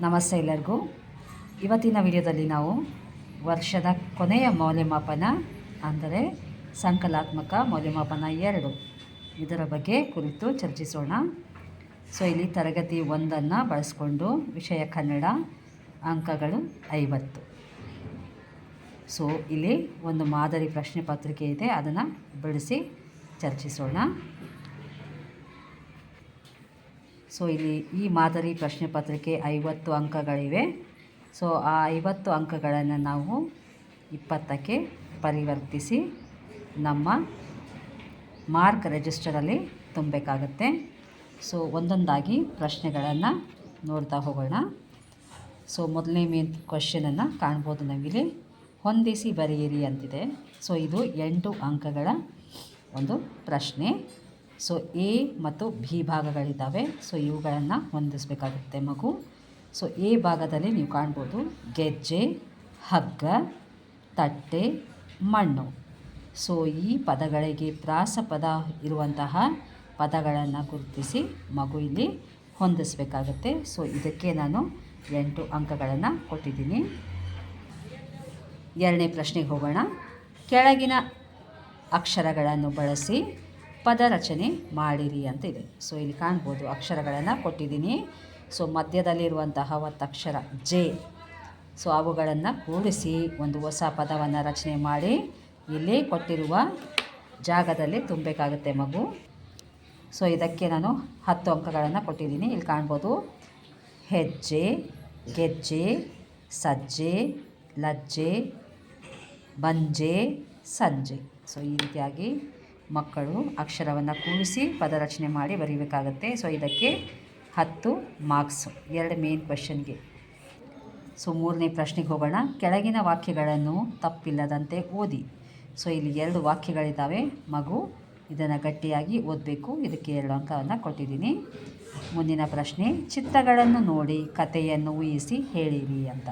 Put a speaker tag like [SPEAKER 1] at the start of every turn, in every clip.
[SPEAKER 1] ನಮಸ್ತೆ ಎಲ್ಲರಿಗೂ. ಇವತ್ತಿನ ವಿಡಿಯೋದಲ್ಲಿ ನಾವು ವರ್ಷದ ಕೊನೆಯ ಮೌಲ್ಯಮಾಪನ ಅಂದರೆ ಸಂಕಲಾತ್ಮಕ ಮೌಲ್ಯಮಾಪನ ಎರಡು. ಇದರ ಬಗ್ಗೆ ಕುರಿತು ಚರ್ಚಿಸೋಣ. ಸೊ, ಇಲ್ಲಿ ತರಗತಿ ಒಂದನ್ನು ಬಳಸ್ಕೊಂಡು ವಿಷಯ ಕನ್ನಡ ಅಂಕಗಳು ಐವತ್ತು. ಸೊ, ಇಲ್ಲಿ ಒಂದು ಮಾದರಿ ಪ್ರಶ್ನೆ ಪತ್ರಿಕೆ ಇದೆ, ಅದನ್ನು ಬಿಡಿಸಿ ಚರ್ಚಿಸೋಣ. ಸೊ ಇಲ್ಲಿ ಈ ಮಾದರಿ ಪ್ರಶ್ನೆ ಪತ್ರಿಕೆ ಐವತ್ತು ಅಂಕಗಳಿವೆ. ಸೊ ಆ ಐವತ್ತು ಅಂಕಗಳನ್ನು ನಾವು ಇಪ್ಪತ್ತಕ್ಕೆ ಪರಿವರ್ತಿಸಿ ನಮ್ಮ ಮಾರ್ಕ್ ರಿಜಿಸ್ಟರಲ್ಲಿ ತುಂಬಬೇಕಾಗತ್ತೆ. ಸೊ ಒಂದೊಂದಾಗಿ ಪ್ರಶ್ನೆಗಳನ್ನು ನೋಡ್ತಾ ಹೋಗೋಣ. ಸೊ ಮೊದಲನೇ ಮೇನ್ ಕ್ವಶನನ್ನು ಕಾಣ್ಬೋದು ನಾವಿಲ್ಲಿ. ಹೊಂದಿಸಿ ಬರೆಯಿರಿ ಅಂತಿದೆ. ಸೊ ಇದು ಎಂಟು ಅಂಕಗಳ ಒಂದು ಪ್ರಶ್ನೆ. ಸೊ ಎ ಮತ್ತು ಬಿ ಭಾಗಗಳಿದ್ದಾವೆ. ಸೊ ಇವುಗಳನ್ನು ಹೊಂದಿಸಬೇಕಾಗುತ್ತೆ ಮಗು. ಸೊ ಎ ಭಾಗದಲ್ಲಿ ನೀವು ಕಾಣ್ಬೋದು ಗೆಜ್ಜೆ, ಹಗ್ಗ, ತಟ್ಟೆ, ಮಣ್ಣು. ಸೊ ಈ ಪದಗಳಿಗೆ ಪ್ರಾಸಪದ ಇರುವಂತಹ ಪದಗಳನ್ನು ಗುರುತಿಸಿ ಮಗು ಇಲ್ಲಿ ಹೊಂದಿಸಬೇಕಾಗುತ್ತೆ. ಸೊ ಇದಕ್ಕೆ ನಾನು ಎಂಟು ಅಂಕಗಳನ್ನು ಕೊಟ್ಟಿದ್ದೀನಿ. ಎರಡನೇ ಪ್ರಶ್ನೆಗೆ ಹೋಗೋಣ. ಕೆಳಗಿನ ಅಕ್ಷರಗಳನ್ನು ಬಳಸಿ ಪದ ರಚನೆ ಮಾಡಿರಿ ಅಂತ ಇದೆ ಸೊ ಇಲ್ಲಿ ಕಾಣ್ಬೋದು ಅಕ್ಷರಗಳನ್ನು ಕೊಟ್ಟಿದ್ದೀನಿ. ಸೊ ಮಧ್ಯದಲ್ಲಿರುವಂತಹ ಒತ್ತಕ್ಷರ ಜೆ. ಸೊ ಅವುಗಳನ್ನು ಕೂಡಿಸಿ ಒಂದು ಹೊಸ ಪದವನ್ನು ರಚನೆ ಮಾಡಿ. ಇಲ್ಲಿ ಕೊಟ್ಟಿರುವ ಜಾಗದಲ್ಲಿ ತುಂಬಬೇಕಾಗುತ್ತೆ ಮಗು. ಸೊ ಇದಕ್ಕೆ ನಾನು ಹತ್ತು ಅಂಕಗಳನ್ನು ಕೊಟ್ಟಿದ್ದೀನಿ. ಇಲ್ಲಿ ಕಾಣ್ಬೋದು ಹೆಜ್ಜೆ, ಗೆಜ್ಜೆ, ಸಜ್ಜೆ, ಲಜ್ಜೆ, ಬಂಜೆ, ಸಂಜೆ. ಸೊ ಈ ರೀತಿಯಾಗಿ ಮಕ್ಕಳು ಅಕ್ಷರವನ್ನು ಕೂಡಿಸಿ ಪದರಚನೆ ಮಾಡಿ ಬರೀಬೇಕಾಗತ್ತೆ. ಸೊ ಇದಕ್ಕೆ ಹತ್ತು ಮಾರ್ಕ್ಸು ಎರಡು ಮೇನ್ ಕ್ವೆಶನ್ಗೆ ಸೊ ಮೂರನೇ ಪ್ರಶ್ನೆಗೆ ಹೋಗೋಣ. ಕೆಳಗಿನ ವಾಕ್ಯಗಳನ್ನು ತಪ್ಪಿಲ್ಲದಂತೆ ಓದಿ. ಸೊ ಇಲ್ಲಿ ಎರಡು ವಾಕ್ಯಗಳಿದ್ದಾವೆ ಮಗು ಇದನ್ನು ಗಟ್ಟಿಯಾಗಿ ಓದಬೇಕು. ಇದಕ್ಕೆ ಎರಡು ಅಂಕವನ್ನು ಕೊಟ್ಟಿದ್ದೀನಿ. ಮುಂದಿನ ಪ್ರಶ್ನೆ, ಚಿತ್ರಗಳನ್ನು ನೋಡಿ ಕಥೆಯನ್ನು ಊಹಿಸಿ ಹೇಳಿರಿ ಅಂತ.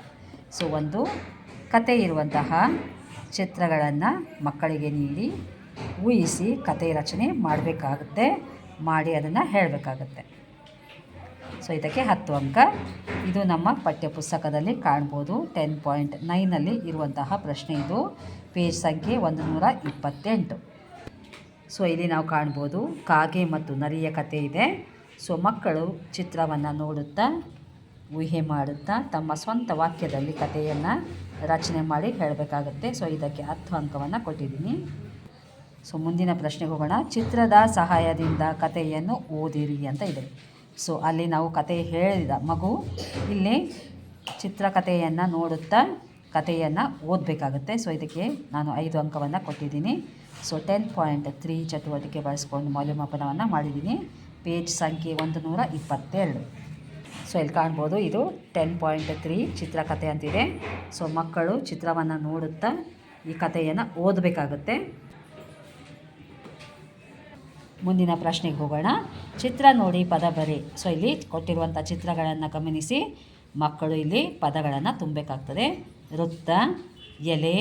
[SPEAKER 1] ಸೊ ಒಂದು ಕತೆ ಇರುವಂತಹ ಚಿತ್ರಗಳನ್ನು ಮಕ್ಕಳಿಗೆ ನೀಡಿ. ಊಹಿಸಿ ಕತೆ ರಚನೆ ಮಾಡಬೇಕಾಗುತ್ತೆ, ಮಾಡಿ ಅದನ್ನು ಹೇಳಬೇಕಾಗುತ್ತೆ. ಸೊ ಇದಕ್ಕೆ ಹತ್ತು ಅಂಕ. ಇದು ನಮ್ಮ ಪಠ್ಯಪುಸ್ತಕದಲ್ಲಿ ಕಾಣ್ಬೋದು. ಟೆನ್ ಪಾಯಿಂಟ್ ನೈನಲ್ಲಿ ಇರುವಂತಹ ಪ್ರಶ್ನೆ ಇದು. ಪೇಜ್ ಸಂಖ್ಯೆ ಒಂದು ನೂರ ಇಪ್ಪತ್ತೆಂಟು. ಸೊ ಇಲ್ಲಿ ನಾವು ಕಾಣ್ಬೋದು. ಕಾಗೆ ಮತ್ತು ನರಿಯ ಕತೆ ಇದೆ. ಸೊ ಮಕ್ಕಳು ಚಿತ್ರವನ್ನು ನೋಡುತ್ತಾ, ಊಹೆ ಮಾಡುತ್ತಾ, ತಮ್ಮ ಸ್ವಂತ ವಾಕ್ಯದಲ್ಲಿ ಕಥೆಯನ್ನು ರಚನೆ ಮಾಡಿ ಹೇಳಬೇಕಾಗುತ್ತೆ. ಸೊ ಇದಕ್ಕೆ ಹತ್ತು ಅಂಕವನ್ನು ಕೊಟ್ಟಿದ್ದೀನಿ. ಸೊ ಮುಂದಿನ ಪ್ರಶ್ನೆಗೆ ಹೋಗೋಣ. ಚಿತ್ರದ ಸಹಾಯದಿಂದ ಕಥೆಯನ್ನು ಓದಿರಿ ಅಂತ ಇದೆ. ಸೊ ಅಲ್ಲಿ ನಾವು ಕತೆ ಹೇಳಿದ ಮಗು ಇಲ್ಲಿ ಚಿತ್ರಕಥೆಯನ್ನು ನೋಡುತ್ತಾ ಕಥೆಯನ್ನು ಓದಬೇಕಾಗುತ್ತೆ. ಸೊ ಇದಕ್ಕೆ ನಾನು ಐದು ಅಂಕವನ್ನು ಕೊಟ್ಟಿದ್ದೀನಿ. ಸೊ ಟೆನ್ ಪಾಯಿಂಟ್ ತ್ರೀ ಚಟುವಟಿಕೆ ಬಳಸ್ಕೊಂಡು ಮೌಲ್ಯಮಾಪನವನ್ನು ಮಾಡಿದ್ದೀನಿ. ಪೇಜ್ ಸಂಖ್ಯೆ ಒಂದು ನೂರ ಇಪ್ಪತ್ತೆರಡು. ಸೊ ಇಲ್ಲಿ ಕಾಣ್ಬೋದು, ಇದು ಟೆನ್ ಪಾಯಿಂಟ್ ತ್ರೀ ಚಿತ್ರಕಥೆ ಅಂತಿದೆ. ಸೊ ಮಕ್ಕಳು ಚಿತ್ರವನ್ನು ನೋಡುತ್ತಾ ಈ ಕಥೆಯನ್ನು ಓದಬೇಕಾಗುತ್ತೆ. ಮುಂದಿನ ಪ್ರಶ್ನೆಗೆ ಹೋಗೋಣ. ಚಿತ್ರ ನೋಡಿ, ಪದ ಬರಿ. ಸೊ ಇಲ್ಲಿ ಕೊಟ್ಟಿರುವಂಥ ಚಿತ್ರಗಳನ್ನು ಗಮನಿಸಿ. ಮಕ್ಕಳು ಇಲ್ಲಿ ಪದಗಳನ್ನು ತುಂಬಬೇಕಾಗ್ತದೆ. ವೃತ್ತ, ಎಲೆ,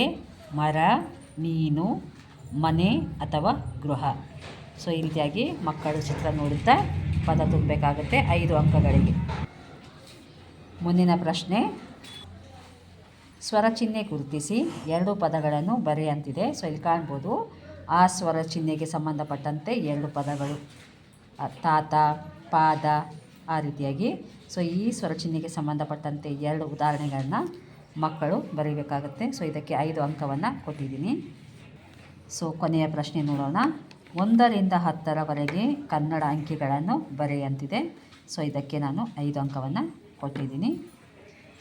[SPEAKER 1] ಮರ, ಮೀನು, ಮನೆ ಅಥವಾ ಗೃಹ. ಸೊ ಈ ರೀತಿಯಾಗಿ ಮಕ್ಕಳು ಚಿತ್ರ ನೋಡುತ್ತಾ ಪದ ತುಂಬಬೇಕಾಗುತ್ತೆ ಐದು ಅಂಕಗಳಿಗೆ. ಮುಂದಿನ ಪ್ರಶ್ನೆ. ಸ್ವರಚಿಹ್ನೆ ಗುರುತಿಸಿ. ಎರಡು ಪದಗಳನ್ನು ಬರೆಯಂತಿದೆ ಸೊ ಇಲ್ಲಿ ಕಾಣ್ಬೋದು. ಆ ಸ್ವರ ಚಿಹ್ನೆಗೆ ಸಂಬಂಧಪಟ್ಟಂತೆ ಎರಡು ಪದಗಳು. ತಾತ ಪಾದ ಆ ರೀತಿಯಾಗಿ. ಸೊ, ಈ ಸ್ವರ ಚಿಹ್ನೆಗೆ ಸಂಬಂಧಪಟ್ಟಂತೆ ಎರಡು ಉದಾಹರಣೆಗಳನ್ನ ಮಕ್ಕಳು ಬರೀಬೇಕಾಗುತ್ತೆ. ಸೊ, ಇದಕ್ಕೆ ಐದು ಅಂಕವನ್ನು ಕೊಟ್ಟಿದ್ದೀನಿ. ಸೊ, ಕೊನೆಯ ಪ್ರಶ್ನೆ ನೋಡೋಣ. ಒಂದರಿಂದ ಹತ್ತರವರೆಗೆ ಕನ್ನಡ ಅಂಕಿಗಳನ್ನು ಬರೆಯಂತಿದೆ. ಸೊ, ಇದಕ್ಕೆ ನಾನು ಐದು ಅಂಕವನ್ನು ಕೊಟ್ಟಿದ್ದೀನಿ.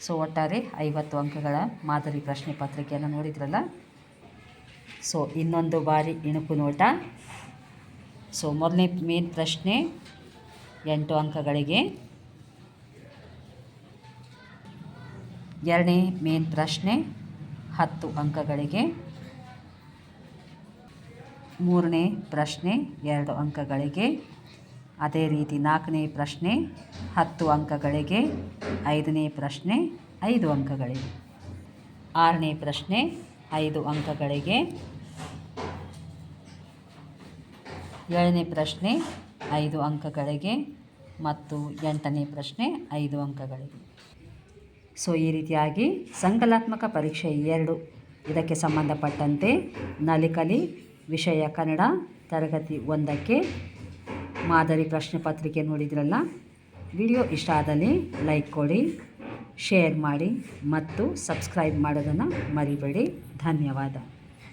[SPEAKER 1] ಸೊ, ಒಟ್ಟಾರೆ ಐವತ್ತು ಅಂಕಗಳ ಮಾದರಿ ಪ್ರಶ್ನೆ ಪತ್ರಿಕೆಯನ್ನು ನೋಡಿದ್ರಲ್ಲ? ಸೊ ಇನ್ನೊಂದು ಬಾರಿ ಇಣುಕು ನೋಟ. ಸೊ ಮೊದಲನೇ ಮೇನ್ ಪ್ರಶ್ನೆ ಎಂಟು ಅಂಕಗಳಿಗೆ. ಎರಡನೇ ಮೇನ್ ಪ್ರಶ್ನೆ ಹತ್ತು ಅಂಕಗಳಿಗೆ. ಮೂರನೇ ಪ್ರಶ್ನೆ ಎರಡು ಅಂಕಗಳಿಗೆ. ಅದೇ ರೀತಿ ನಾಲ್ಕನೇ ಪ್ರಶ್ನೆ ಹತ್ತು ಅಂಕಗಳಿಗೆ. ಐದನೇ ಪ್ರಶ್ನೆ ಐದು ಅಂಕಗಳಿಗೆ. ಆರನೇ ಪ್ರಶ್ನೆ ಐದು ಅಂಕಗಳಿಗೆ. ಏಳನೇ ಪ್ರಶ್ನೆ, ಐದು ಅಂಕಗಳಿಗೆ ಮತ್ತು ಎಂಟನೇ ಪ್ರಶ್ನೆ, ಐದು ಅಂಕಗಳಿಗೆ. ಸೊ ಈ ರೀತಿಯಾಗಿ ಸಂಕಲಾತ್ಮಕ ಪರೀಕ್ಷೆ ಎರಡು. ಇದಕ್ಕೆ ಸಂಬಂಧಪಟ್ಟಂತೆ ನಲಿಕಲಿ, ವಿಷಯ ಕನ್ನಡ, ತರಗತಿ ಒಂದಕ್ಕೆ ಮಾದರಿ ಪ್ರಶ್ನೆ ಪತ್ರಿಕೆ ನೋಡಿದ್ರಲ್ಲ? ವಿಡಿಯೋ ಇಷ್ಟ ಆದಲ್ಲಿ ಲೈಕ್ ಕೊಡಿ, ಶೇರ್ ಮಾಡಿ ಮತ್ತು ಸಬ್ಸ್ಕ್ರೈಬ್ ಮಾಡೋದನ್ನು ಮರಿಬೇಡಿ. ಧನ್ಯವಾದ.